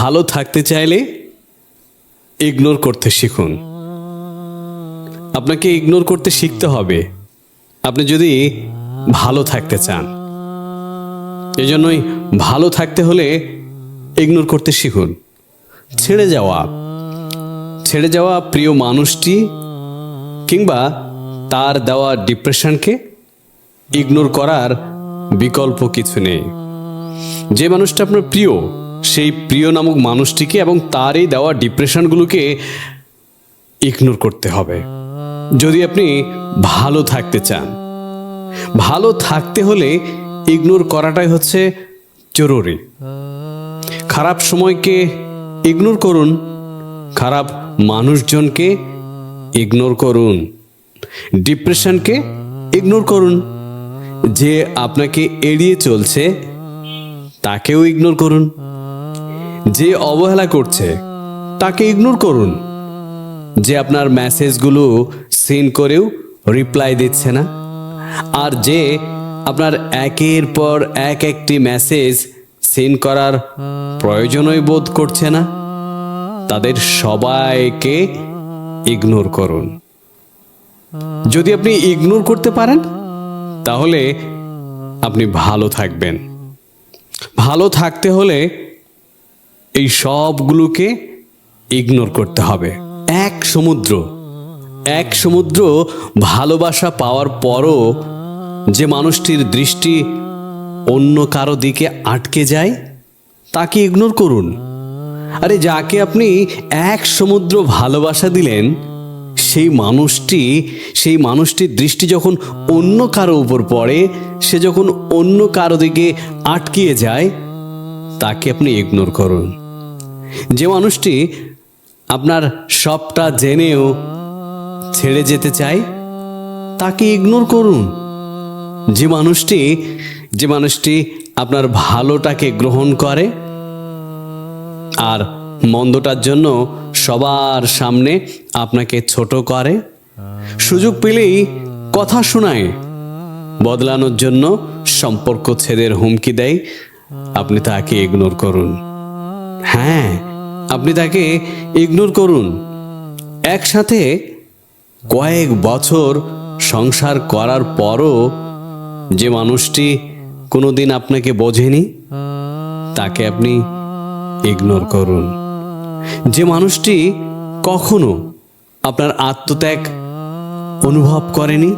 ভালো থাকতে চাইলে ইগনোর করতে শিখুন। আপনাকে ইগনোর করতে শিখতে হবে। আপনি যদি ভালো থাকতে চান এই জন্যই ভালো থাকতে হলে ইগনোর করতে শিখুন। ছেড়ে যাওয়া ছেড়ে যাওয়া প্রিয় মানুষটি কিংবা তার দেওয়া ডিপ্রেশনকে ইগনোর করার বিকল্প কিছু নেই। যে মানুষটা আপনার প্রিয় সেই প্রিয় নামক মানুষটিকে এবং তারই দেওয়া ডিপ্রেশনগুলোকে ইগনোর করতে হবে। যদি আপনি ভালো থাকতে চান, ভালো থাকতে হলে ইগনোর করাটাই হচ্ছে জরুরি। খারাপ সময়কে ইগনোর করুন, খারাপ মানুষজনকে ইগনোর করুন, ডিপ্রেশনকে ইগনোর করুন। যে আপনাকে এড়িয়ে চলছে, তাকেও ইগনোর করুন। যে অবহেলা করছে, তাকে ইগনোর করুন। যে আপনার মেসেজগুলো সিন করেও রিপ্লাই দিচ্ছে না, আর যে আপনার একের পর এক একটি মেসেজ সিন করার প্রয়োজনই বোধ করছে না, তাদের সবাইকে ইগনোর করুন। যদি আপনি ইগনোর করতে পারেন, তাহলে আপনি ভালো থাকবেন। ভালো থাকতে হলে এই সবগুলোকে ইগনোর করতে হবে। এক সমুদ্র এক সমুদ্র ভালোবাসা পাওয়ার পরও যে মানুষটির দৃষ্টি অন্য কারও দিকে আটকে যায়, তাকে ইগনোর করুন। আরে যাকে আপনি এক সমুদ্র ভালোবাসা দিলেন, সেই মানুষটি, সেই মানুষটির দৃষ্টি যখন অন্য কারও উপর পড়ে, সে যখন অন্য কারও দিকে আটকিয়ে যায়, তাকে আপনি ইগনোর করুন। যে মানুষটি আপনার সবটা জেনেও ছেড়ে যেতে চায়, তাকে ইগনোর করুন। যে মানুষটি যে মানুষটি আপনার ভালোটাকে গ্রহণ করে আর মন্দটার জন্য সবার সামনে আপনাকে ছোট করে, সুযোগ পেলেই কথা শোনায়, বদলানোর জন্য সম্পর্ক ছেদের হুমকি দেয়, আপনি তাকে ইগনোর করুন। হ্যাঁ আপনি তাকে ইগনোর করুন। একসাথে কয়েক বছর সংসার করার পরও যে মানুষটি কোনোদিন আপনাকে বোঝেনি, তাকে আপনি ইগনোর করুন। যে মানুষটি কখনো আপনার আত্মত্যাগ অনুভব করেনি,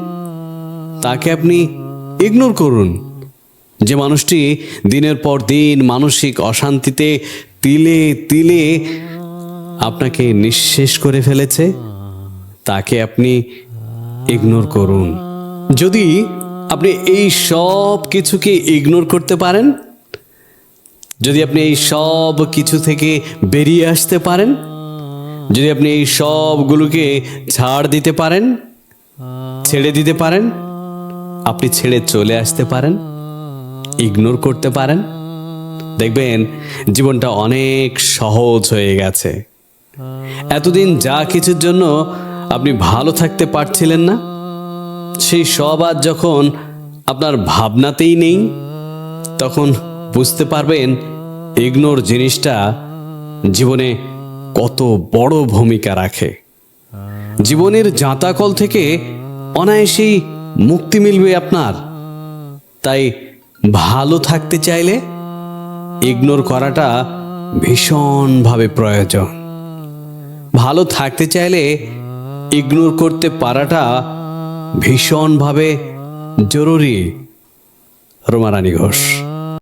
তাকে আপনি ইগনোর করুন। যে মানুষটি দিনের পর দিন মানসিক অশান্তিতে তিলে তিলে আপনাকে নিঃশেষ করে ফেলেছে, তাকে আপনি ইগনোর করুন। যদি আপনি এই সব কিছুকে ইগনোর করতে পারেন, যদি আপনি এই সব কিছু থেকে বেরিয়ে আসতে পারেন, যদি আপনি এই সবগুলোকে ছাড় দিতে পারেন, ছেড়ে দিতে পারেন, আপনি ছেড়ে চলে আসতে পারেন ইগনোর করতে পারেন দেখবেন, জীবনটা অনেক সহজ হয়ে গেছে। এতদিন যা কিছুর জন্য আপনি ভালো থাকতে পারছিলেন না, সেই সব আজ যখন আপনার ভাবনাতেই নেই, তখন বুঝতে পারবেন ইগনোর জিনিসটা জীবনে কত বড় ভূমিকা রাখে। জীবনের জাঁতাকল থেকে অনায়াসেই মুক্তি মিলবে আপনার। তাই ভালো থাকতে চাইলে ইগনোর করাটা ভীষণভাবে প্রয়োজন। ভালো থাকতে চাইলে ইগনোর করতে পারাটা ভীষণভাবে জরুরি রোমারানী ঘোষ।